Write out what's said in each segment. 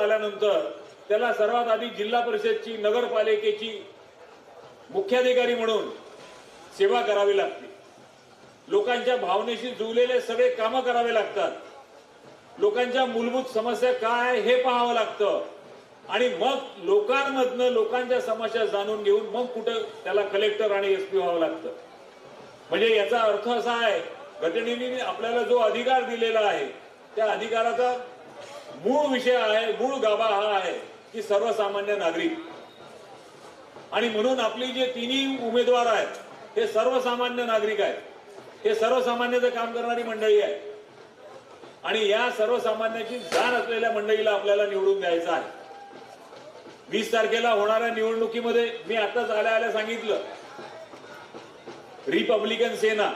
आल्यानंतर त्याला सर्वात आधी जिल्हा परिषदची नगरपालिकेची मुख्याधिकारी म्हणून सेवा करावी लागते. लोकांच्या भावनेशी जुळलेले सगळे कामं करावे लागतात. लोकांच्या मूलभूत समस्या काय आहे हे पाहावं लागतं. आणि मग लोकांमधनं लोकांच्या समस्या जाणून घेऊन मग कुठं त्याला कलेक्टर आणि एसपी व्हावं लागतं. म्हणजे याचा अर्थ असा आहे घटनेने आपल्याला जो अधिकार दिलेला आहे त्या अधिकाराचा मूळ विषय आहे मूळ गाभा हा आहे की सर्वसामान्य नागरिक. आणि म्हणून आपली जे तिन्ही उमेदवार आहेत हे सर्वसामान्य नागरिक आहेत. हे सर्वसामान्याचं काम करणारी मंडळी आहे आणि या सर्वसामान्याची जाण असलेल्या मंडळीला आपल्याला निवडून द्यायचं आहे. वीस तारखेला होणाऱ्या निवडणुकीमध्ये मी आताच आल्या आल्या सांगितलं. रिपब्लिकन सेना.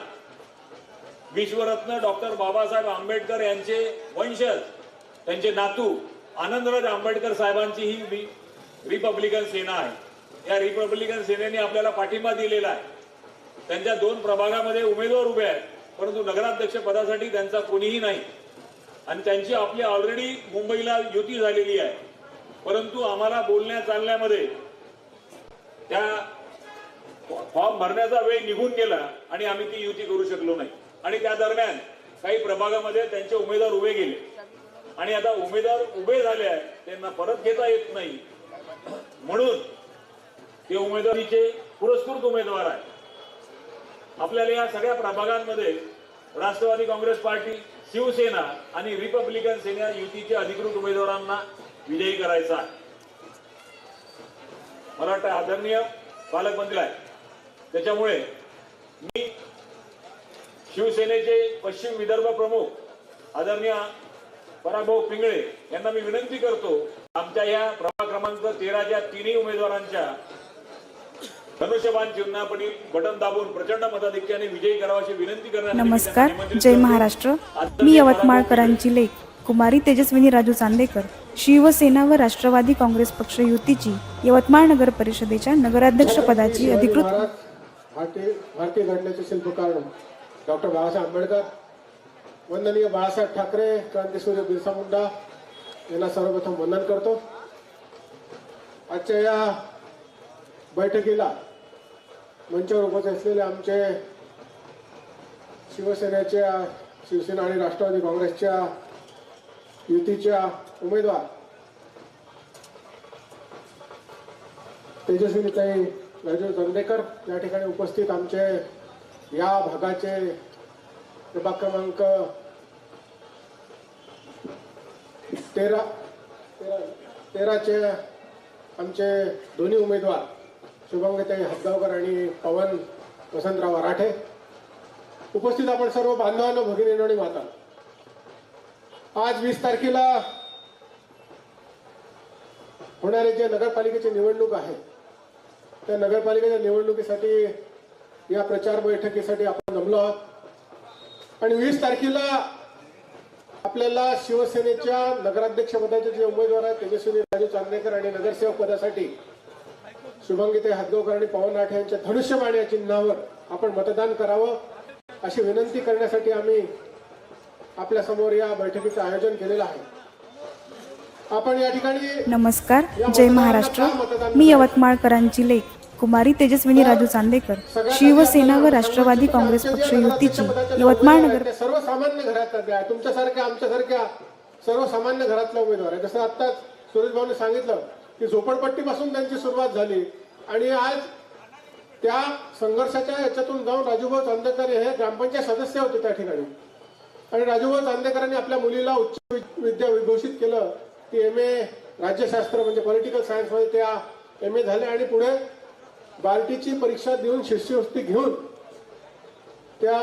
विश्वरत्न डॉक्टर बाबासाहेब आंबेडकर यांचे वंशज. त्यांचे नातू आनंदराज आंबेडकर साहेबांची ही रिपब्लिकन सेना आहे. या रिपब्लिकन सेनेने आपल्याला पाठिंबा दिलेला आहे. त्यांच्या दोन प्रभागामध्ये उमेदवार उभे आहेत परंतु नगराध्यक्ष पदासाठी त्यांचा कोणीही नाही. आणि त्यांची आपली ऑलरेडी मुंबईला युती झालेली आहे. परंतु आम्हाला बोलण्या चालण्यामध्ये त्या फॉर्म भरण्याचा वेळ निघून गेला आणि आम्ही ती युती करू शकलो नाही. आणि त्या दरम्यान काही प्रभागामध्ये त्यांचे उमेदवार उभे गेले. आणि आता उमेदवार उभे झाले आहेत त्यांना परत घेता येत नाही. म्हणून ते उमेदवारीचे पुरस्कृत उमेदवार आहे आपल्याला या सगळ्या प्रभागांमध्ये राष्ट्रवादी काँग्रेस पार्टी शिवसेना आणि रिपब्लिकन सेना युतीच्या अधिकृत उमेदवारांना विजयी करायचा आहे. मला वाटतं आदरणीय पालकमंत्री आहे त्याच्यामुळे मी शिवसेनेचे पश्चिम विदर्भ प्रमुख आदरणीय पराभाऊ पिंगळे यांना मी विनंती करतो आमच्या या प्रभाग क्रमांक तेराच्या तिन्ही उमेदवारांच्या धनुष्यबाण चिन्हापडी बटन दाबून प्रचंड मताधिक्याने विजयी करावाची विनंती करण्यासाठी मी नमस्कार जय. महाराष्ट्र मी यवतमाळकरांची लेख कुमारी तेजस्विनी राजू चांदेकर शिवसेना व राष्ट्रवादी काँग्रेस पक्ष युतीची यवतमाळ नगर परिषदेच्या नगराध्यक्ष पदाची अधिकृत भारतीय घटनेचे शिल्पकार डॉक्टर बाबासाहेब आंबेडकर वंदनीय बाळासाहेब ठाकरे क्रांतीसूर्य बिरसा मुंडा यांना सर्वप्रथम वंदन करतो. आजच्या या बैठकीला मंचावर उपस्थित असलेले आमचे शिवसेनेच्या शिवसेना आणि राष्ट्रवादी काँग्रेसच्या युतीच्या उमेदवार तेजस्वीताई राजू चंदेकर या ठिकाणी उपस्थित आमचे या भागाचे प्रभाग क्रमांक तेरा तेरा तेराचे आमचे दोन्ही उमेदवार शुभंगताई हदगावकर आणि पवन वसंतराव राठे उपस्थित आपण सर्व बांधवांनो भगिनी आणि माता. आज वीस तारखेला होणारे जे नगरपालिकेची निवडणूक आहे त्या नगरपालिकेच्या निवडणुकीसाठी या प्रचार बैठकीसाठी आपण जमलो आहोत. आणि वीस तारखेला आपल्याला शिवसेनेच्या नगराध्यक्षपदाचे जे उमेदवार आहेत तेजस्विनी राजू चांदेकर आणि नगरसेवक पदासाठी शुभंगीते हातगावकर आणि पवन राठे यांच्या धनुष्यबाण या चिन्हावर आपण मतदान करावं अशी विनंती करण्यासाठी आम्ही आपल्यासमोर या बैठकीचं आयोजन केलेलं आहे. आपण या ठिकाणी नमस्कार. जय महाराष्ट्र. मी यवतमाळकरांची लेख. कुमारी तेजस्विनी राजू चांदेकर शिवसेना व राष्ट्रवादी काँग्रेस पक्ष युतीची यवतमाळ नगर सर्वसामान्य घरातल्या आहे तुमच्यासारख्या आमच्यासारख्या सर्वसामान्य घरातला उमेदवार आहे जसं आता सुरेश भाऊने सांगितलं की झोपडपट्टीपासून त्यांची सुरुवात झाली. आणि आज त्या संघर्षाच्या याच्यातून जाऊन राजूभाऊ चांदेकर हे ग्रामपंचायत सदस्य होते त्या ठिकाणी. आणि राजूभाऊ चांदेकरांनी आपल्या मुलीला उच्च विद्या विभूषित केलं. की एम ए राज्यशास्त्र म्हणजे पॉलिटिकल सायन्समध्ये त्या एम ए झाल्या. आणि पुढे बार्टीची परीक्षा देऊन शिष्यवृत्ती घेऊन त्या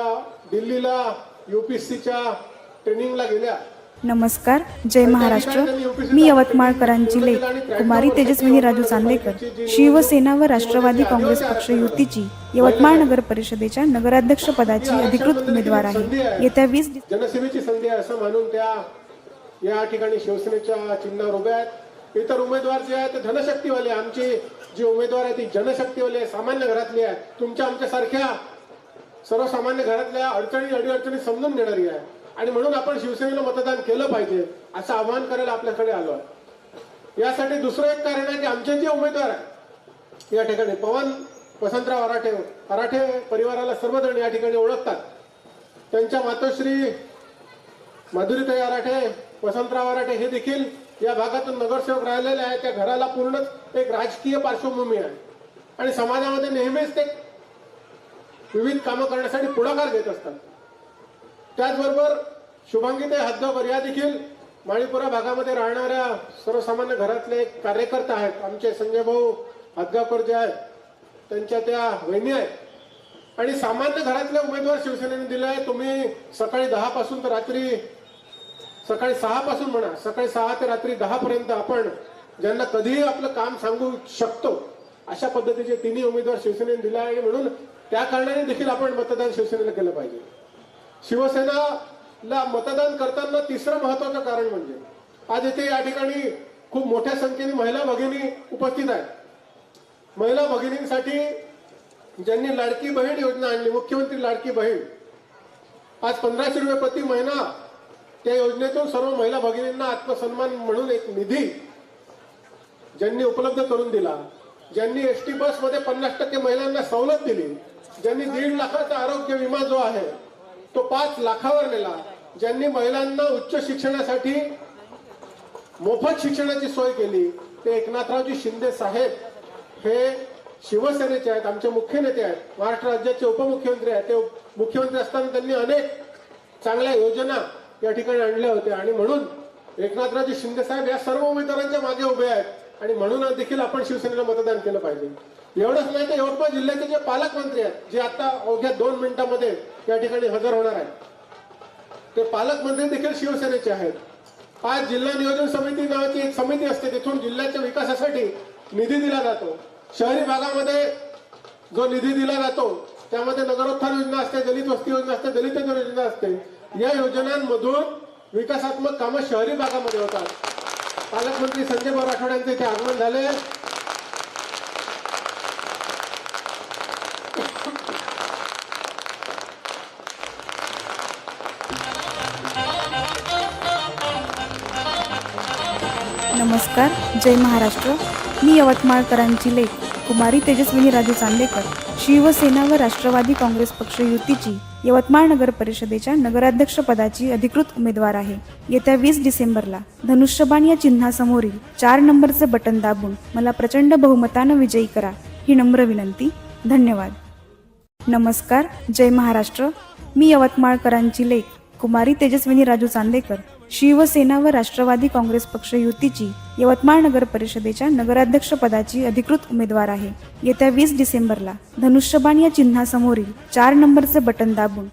दिल्लीला युपीएससीच्या ट्रेनिंगला गेल्या. नमस्कार जय महाराष्ट्र. मी यवतमाळकरांची लेख. कुमारी तेजस्विनी राजू चांदेकर शिवसेना व राष्ट्रवादी काँग्रेस पक्ष युतीची यवतमाळ नगर परिषदेच्या नगराध्यक्ष पदाची अधिकृत उमेदवार आहे. येत्या वीस जनसेवेची संधी आहे असं मानून त्या या ठिकाणी शिवसेनेच्या चिन्हावर उभ्या आहेत. इतर उमेदवार जे आहेत ते धनशक्तीवाले. आमची जी उमेदवार आहे ती जनशक्तीवाले आहे, सामान्य घरातली आहे तुमच्या आमच्यासारख्या सर्वसामान्य घरातल्या अडचणी अडीअडचणी समजून घेणारी आहे. आणि म्हणून आपण शिवसेनेला मतदान केलं पाहिजे असं आवाहन करायला आपल्याकडे आलो आहे. यासाठी दुसरं एक कारण आहे की आमचे जे उमेदवार आहे या ठिकाणी पवन वसंतराव अराठे अराठे परिवाराला सर्वजण या ठिकाणी ओळखतात. त्यांच्या मातोश्री माधुरीताई आराठे वसंतराव अराठे हे देखील या भागातून नगरसेवक राहिलेले आहे त्या घराला पूर्णच एक राजकीय पार्श्वभूमी आहे. आणि समाजामध्ये नेहमीच ते विविध कामं करण्यासाठी पुढाकार घेत असतात. त्याचबरोबर शुभांगीते हद्दकर या देखील माळीपुरा भागामध्ये राहणाऱ्या सर्वसामान्य घरातले एक कार्यकर्ता आहेत. आमचे संजय भाऊ हदगावकर जे आहेत त्यांच्या त्या वहिनी आहेत. आणि सामान्य घरातले उमेदवार शिवसेनेने दिले आहे. तुम्ही सकाळी दहा पासून तर रात्री सकाळी सहा पासून म्हणा सकाळी सहा ते रात्री दहा पर्यंत आपण ज्यांना कधीही आपलं काम सांगू शकतो अशा पद्धतीचे तिन्ही उमेदवार शिवसेनेने दिले आहे म्हणून त्या कारणाने देखील आपण मतदान शिवसेनेला केलं पाहिजे. शिवसेनाला मतदान करताना तिसरं महत्वाचं कारण म्हणजे आज इथे या ठिकाणी खूप मोठ्या संख्येने महिला भगिनी उपस्थित आहेत. महिला भगिनींसाठी ज्यांनी लाडकी बहीण योजना आणली मुख्यमंत्री लाडकी बहीण आज पंधराशे रुपये प्रति महिना त्या योजनेतून सर्व महिला भगिनींना आत्मसन्मान म्हणून एक निधी ज्यांनी उपलब्ध करून दिला ज्यांनी एस टी बसमध्ये पन्नास टक्के महिलांना सवलत दिली ज्यांनी दीड लाखाचा आरोग्य विमा जो आहे तो पाच लाखावर नेला ज्यांनी महिलांना उच्च शिक्षणासाठी मोफत शिक्षणाची सोय केली ते एकनाथरावजी शिंदे साहेब हे शिवसेनेचे आहेत आमचे मुख्य नेते आहेत महाराष्ट्र राज्याचे उपमुख्यमंत्री आहेत ते मुख्यमंत्री असताना त्यांनी अनेक चांगल्या योजना या ठिकाणी आणल्या होत्या. आणि म्हणून एकनाथराजे शिंदे साहेब या सर्व उमेदवारांच्या मागे उभे आहेत. आणि म्हणून देखील आपण शिवसेनेला मतदान केलं पाहिजे. एवढंच नाही तर यवतमाळ जिल्ह्याचे जे पालकमंत्री आहेत जे आता अवघ्या दोन मिनिटांमध्ये या ठिकाणी हजर होणार आहेत ते पालकमंत्री देखील शिवसेनेचे आहेत. आज जिल्हा नियोजन समिती नावाची एक समिती असते तिथून जिल्ह्याच्या विकासासाठी निधी दिला जातो. शहरी भागामध्ये जो निधी दिला जातो त्यामध्ये नगरोत्थान योजना असते दलित वस्ती योजना असते दलित योजना असते. या योजनांमधून विकासात्मक कामं शहरी भागामध्ये होतात. पालकमंत्री संजय भाऊ राठोड यांचे इथे आगमन झाले नमस्कार जय महाराष्ट्र. मी यवतमाळकरांची लेख. कुमारी तेजस्विनी राजू चांदेकर शिवसेना व राष्ट्रवादी काँग्रेस पक्ष युतीची. यवतमाळ नगर परिषदेच्या नगराध्यक्षपदाची अधिकृत उमेदवार आहे. येत्या वीस डिसेंबरला धनुष्यबाण या चिन्हासमोरील चार नंबरचे बटन दाबून मला प्रचंड बहुमतानं विजयी करा ही नम्र विनंती. धन्यवाद. नमस्कार. जय महाराष्ट्र. मी यवतमाळकरांची लेख. कुमारी तेजस्विनी राजू चांदेकर. शिवसेना व राष्ट्रवादी काँग्रेस पक्ष युतीची यवतमाळ नगर परिषदेच्या नगराध्यक्षपदाची अधिकृत उमेदवार आहे. येत्या वीस डिसेंबरला धनुष्यबाण या चिन्हासमोरील चार नंबरचे बटन दाबून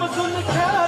वेळ आली